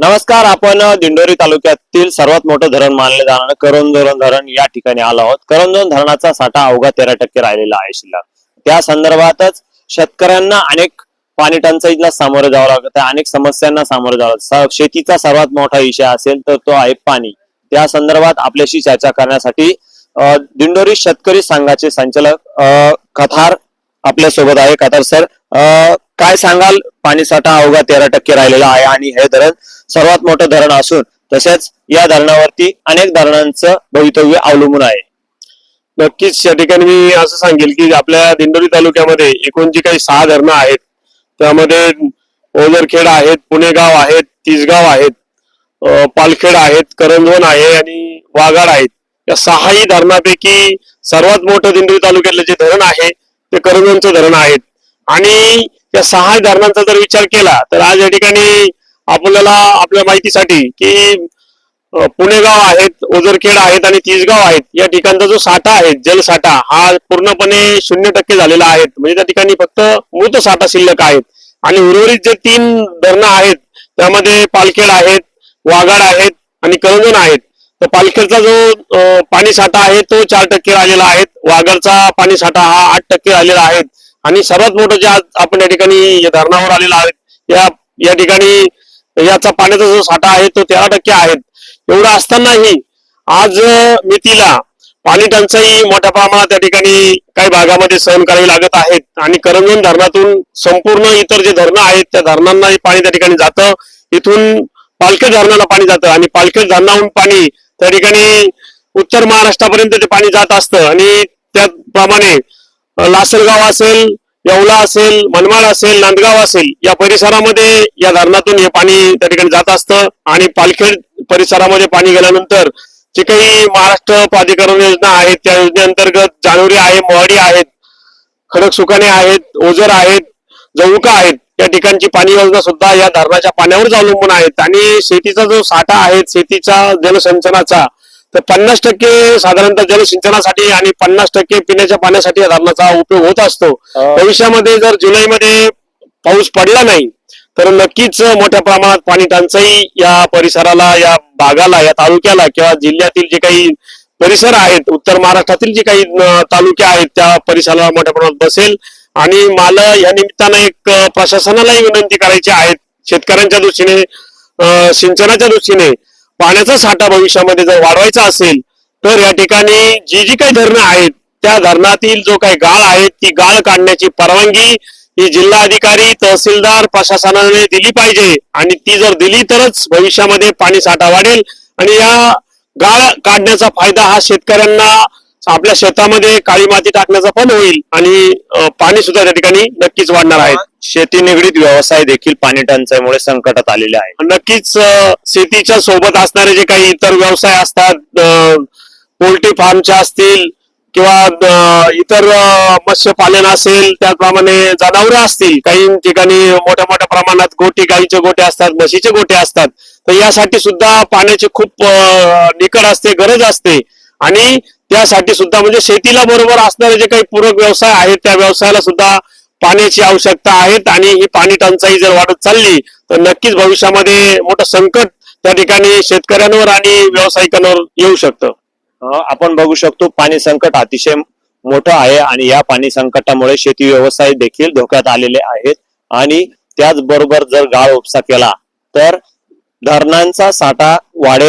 नमस्कार आपण दिंडोरी तालुक्यातील सर्वात मोठं धरण मानले जाणारं करंजोरण धरण या ठिकाणी आलो आहोत. करंजोरण धरणाचा साठा अवघा तेरा टक्के राहिलेला आहे शिल्लक. त्या संदर्भातच शेतकऱ्यांना अनेक पाणी टंचाईला सामोरं जावं लागत आहे अनेक समस्यांना सामोरं जावं शेतीचा सर्वात मोठा विषय असेल तर तो आहे पाणी. त्या संदर्भात आपल्याशी चर्चा करण्यासाठी दिंडोरी शेतकरी संघाचे संचालक कथार आपल्यासोबत आहे. कथार सर काय सांगाल? पाणी साठा अवघा तेरा टक्के राहिलेला आहे आणि हे धरण सर्वात मोठं धरण असून तसेच या धरणावरती अनेक धरणांचं भवितव्य अवलंबून आहे. नक्कीच या ठिकाणी मी असं सांगेल की आपल्या दिंडोरी तालुक्यामध्ये एकूण जी काही सहा धरणं आहेत त्यामध्ये ओझरखेड आहेत पुणेगाव आहेत तिसगाव आहेत पालखेड आहेत करंजवन आहे आणि वाघाड आहेत. या सहाही धरणापैकी सर्वात मोठं दिंडोरी तालुक्यातलं जे धरण आहे ते करंजवनचं धरण आहेत आणि या सहा धरणांचा जर विचार केला तर आज या ठिकाणी आपल्याला आपल्या माहितीसाठी की पुणेगाव आहेत ओझरखेड आहेत आणि तिसगाव आहेत या ठिकाणचा जो साठा आहे जलसाठा हा पूर्णपणे शून्य टक्के झालेला आहे म्हणजे त्या ठिकाणी फक्त मृत साठा शिल्लक आहेत. आणि उर्वरित जे तीन धरणं आहेत त्यामध्ये पालखेड आहेत वाघाड आहेत आणि करंजन आहेत. तर पालखेडचा जो पाणी साठा आहे तो चार टक्के राहिलेला आहे. वाघाडचा पाणी साठा हा आठ टक्के राहिलेला आहे. आणि सर्वात मोठं जे आज आपण या ठिकाणी या धरणावर आलेला आहे या या ठिकाणी याचा पाण्याचा जो साठा आहे तो तेरा टक्के आहेत एवढं असतानाही आज मेथीला मितीला पाणी टंचाई मोठ्या प्रमाणात त्या ठिकाणी काही भागामध्ये सहन करावी लागत आहेत. आणि करंजन धरणातून संपूर्ण इतर जे धरणं आहेत त्या धरणांना पाणी त्या ठिकाणी जातं. इथून पालखेड धरणाला पाणी जातं. आणि पालखेड धरणाहून पाणी त्या ठिकाणी उत्तर महाराष्ट्रापर्यंत ते पाणी जात असतं. आणि त्याप्रमाणे लासलगाव असेल येवला असेल मनमाड असेल नांदगाव असेल या परिसरामध्ये या धरणातून हे पाणी त्या ठिकाणी जात असतं. आणि पालखेड परिसरामध्ये पाणी गेल्यानंतर जे काही महाराष्ट्र प्राधिकरण योजना आहेत त्या योजनेअंतर्गत जानोरी आहे मोहाडी आहेत खडक सुकाने आहेत ओझर आहेत जवुका आहेत त्या ठिकाणची पाणी योजना सुद्धा या धरणाच्या पाण्यावरच अवलंबून आहेत. आणि शेतीचा जो साठा आहे शेतीचा जलसंचनाचा तर पन्नास टक्के साधारणतः जलसिंचनासाठी आणि पन्नास टक्के पिण्याच्या पाण्यासाठी या धरणाचा उपयोग होत असतो. भविष्यामध्ये जर जुलैमध्ये पाऊस पडला नाही तर नक्कीच मोठ्या प्रमाणात पाणी टंचाई या परिसराला या भागाला या तालुक्याला किंवा जिल्ह्यातील जे काही परिसर आहेत उत्तर महाराष्ट्रातील जे काही तालुके आहेत त्या परिसराला मोठ्या प्रमाणात बसेल. आणि मला या निमित्तानं एक प्रशासनालाही विनंती करायची आहे. शेतकऱ्यांच्या दृष्टीने सिंचनाच्या दृष्टीने पाण्याचा साठा भविष्यामध्ये जर वाढवायचा असेल तर या ठिकाणी जी जी काही धरणं आहेत त्या धरणातील जो काही गाळ आहे ती गाळ काढण्याची परवानगी ही जिल्हा अधिकारी तहसीलदार प्रशासनाने दिली पाहिजे. आणि ती जर दिली तरच भविष्यामध्ये पाणी साठा वाढेल. आणि या गाळ काढण्याचा फायदा हा शेतकऱ्यांना आपल्या शेतामध्ये काळी माती टाकण्याचा पण होईल आणि पाणी सुद्धा त्या ठिकाणी नक्कीच वाढणार आहे. शेती निगडीत व्यवसाय देखील पाणी टंचाईमुळे संकटात आलेले आहे. नक्कीच शेतीच्या सोबत असणारे जे काही इतर व्यवसाय असतात पोल्ट्री फार्मचे असतील किंवा इतर मत्स्यपालन असेल त्याचप्रमाणे जनावरे असतील काही ठिकाणी मोठ्या मोठ्या प्रमाणात गोटी गाईचे गोटे असतात म्हशीचे गोटे असतात तर यासाठी सुद्धा पाण्याची खूप निकड असते गरज असते. आणि त्यासाठी सुद्धा म्हणजे शेतीला बरोबर असणारे जे काही पूरक व्यवसाय आहेत त्या व्यवसायाला सुद्धा पाण्याची आवश्यकता आहेत आणि ही पाणी टंचाई जर वाढत चालली तर नक्कीच भविष्यामध्ये मोठं संकट त्या ठिकाणी शेतकऱ्यांवर आणि व्यावसायिकांवर येऊ शकतं. आपण बघू शकतो पाणी संकट अतिशय मोठं आहे आणि या पाणी संकटामुळे शेती व्यवसाय देखील धोक्यात आलेले आहेत. आणि त्याचबरोबर जर गाळ उपसा केला तर धरणांचा साठा वाढेल.